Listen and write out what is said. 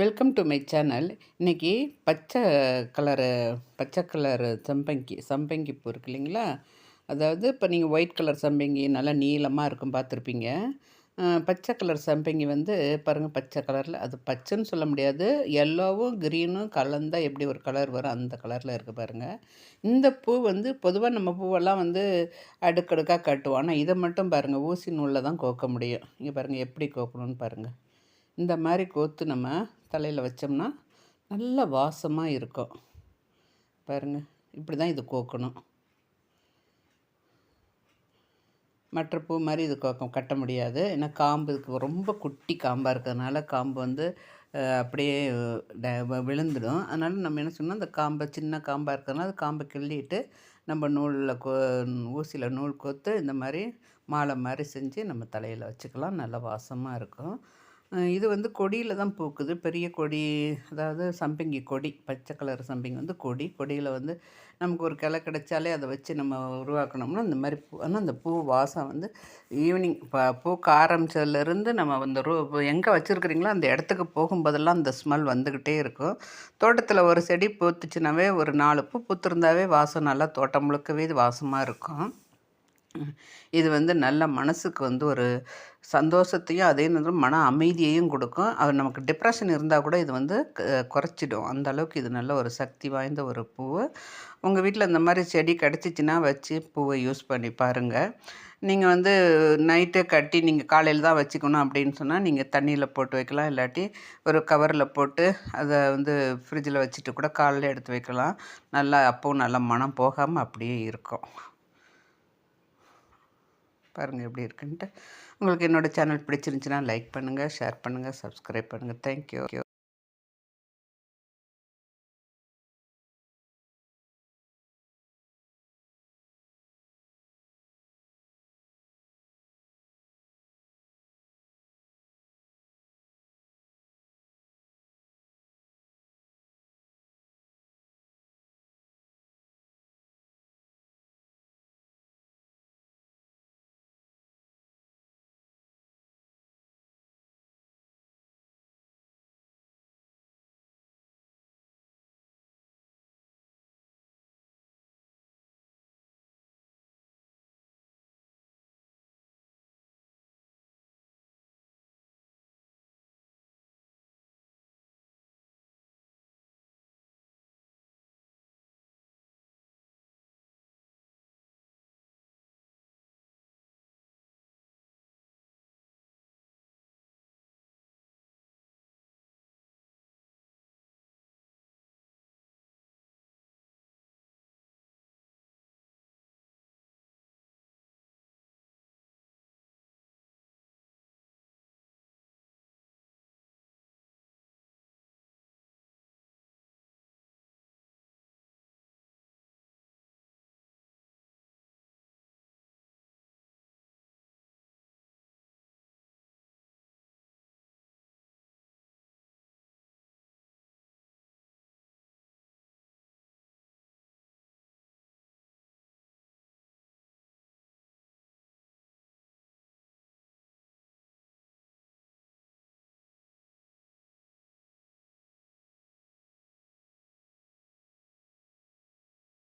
Welcome to my channel இன்றைக்கி பச்சை colour பச்சை கலரு சம்பங்கி சம்பங்கி பூ இருக்கு இல்லைங்களா? அதாவது இப்போ நீங்கள் ஒயிட் கலர் சம்பங்கி நல்லா நீளமாக இருக்கும் பார்த்துருப்பீங்க. பச்சை கலர் சம்பங்கி வந்து பாருங்கள் பச்சை கலரில் அது பச்சைன்னு சொல்ல முடியாது. எல்லோவும் க்ரீனும் கலந்தால் எப்படி ஒரு கலர் வரும் அந்த கலரில் இருக்குது பாருங்கள் இந்த பூ வந்து பொதுவாக நம்ம பூவெல்லாம் வந்து அடுக்கடுக்காக கட்டுவோம். ஆனால் இதை மட்டும் பாருங்கள் ஊசி நூலில் தான் கோக்க முடியும். இங்கே பாருங்கள் எப்படி கோக்கணும்னு பாருங்கள் இந்த மாதிரி கோத்து நம்ம தலையில் வச்சோம்னா நல்ல வாசமாக இருக்கும். பாருங்கள் இப்படி தான் இது கோக்கணும். மற்ற பூ மாதிரி இது கோக்கம் கட்ட முடியாது. ஏன்னா காம்பு இதுக்கு ரொம்ப குட்டி காம்பாக இருக்கிறதுனால காம்பு வந்து அப்படியே விழுந்துடும். அதனால் நம்ம என்ன சொன்னால் அந்த காம்பை சின்ன காம்பாக இருக்கிறதுனால அது காம்பை கிள்ளிட்டு நம்ம நூலில் கோ ஊசியில் நூல் கோத்து இந்த மாதிரி மாலை மாதிரி செஞ்சு நம்ம தலையில் வச்சுக்கலாம். நல்ல வாசமாக இருக்கும். இது வந்து கொடியில் தான் பூக்குது. பெரிய கொடி அதாவது சம்பிங்கி கொடி பச்சை கலர் சம்பிங்கி வந்து கொடி. கொடியில் வந்து நமக்கு ஒரு கிளை கிடைச்சாலே அதை வச்சு நம்ம உருவாக்கணும்னா இந்த மாதிரி பூ ஆனால் அந்த பூ வாசம் வந்து ஈவினிங் இப்போ பூக்க ஆரம்பித்ததுலேருந்து நம்ம அந்த ரூ எங்கே வச்சுருக்குறீங்களோ அந்த இடத்துக்கு போகும்போதெல்லாம் அந்த ஸ்மெல் வந்துக்கிட்டே இருக்கும். தோட்டத்தில் ஒரு செடி பூத்துச்சுனாவே ஒரு நாலு பூ பூத்திருந்தாவே வாசம் நல்லா தோட்டம் முழுக்கவே இது வாசமாக இருக்கும். இது வந்து நல்ல மனசுக்கு வந்து ஒரு சந்தோஷத்தையும் அதே நேரம் மன அமைதியையும் கொடுக்கும். அது நமக்கு டிப்ரெஷன் இருந்தால் கூட இது வந்து குறைச்சிடும். அந்த அளவுக்கு இது நல்ல ஒரு சக்தி வாய்ந்த ஒரு பூ உங்கள் வீட்டில் இந்த மாதிரி செடி கிடச்சிச்சின்னா வச்சு பூவை யூஸ் பண்ணி பாருங்கள் நீங்கள் வந்து நைட்டு கட்டி நீங்கள் காலையில் தான் வச்சுக்கணும் அப்படின்னு சொன்னால் நீங்கள் தண்ணியில் போட்டு வைக்கலாம். இல்லாட்டி ஒரு கவரில் போட்டு அதை வந்து ஃப்ரிட்ஜில் வச்சுட்டு கூட காலையில் எடுத்து வைக்கலாம். நல்லா அப்போவும் நல்லா மனம் போகாமல் அப்படியே இருக்கும். பாருங்கள் எப்படி இருக்குன்ட்டு. உங்களுக்கு என்னோடய சேனல் பிடிச்சிருந்துச்சின்னா லைக் பண்ணுங்கள் ஷேர் பண்ணுங்கள் சப்ஸ்கிரைப் பண்ணுங்கள் தேங்க்யூ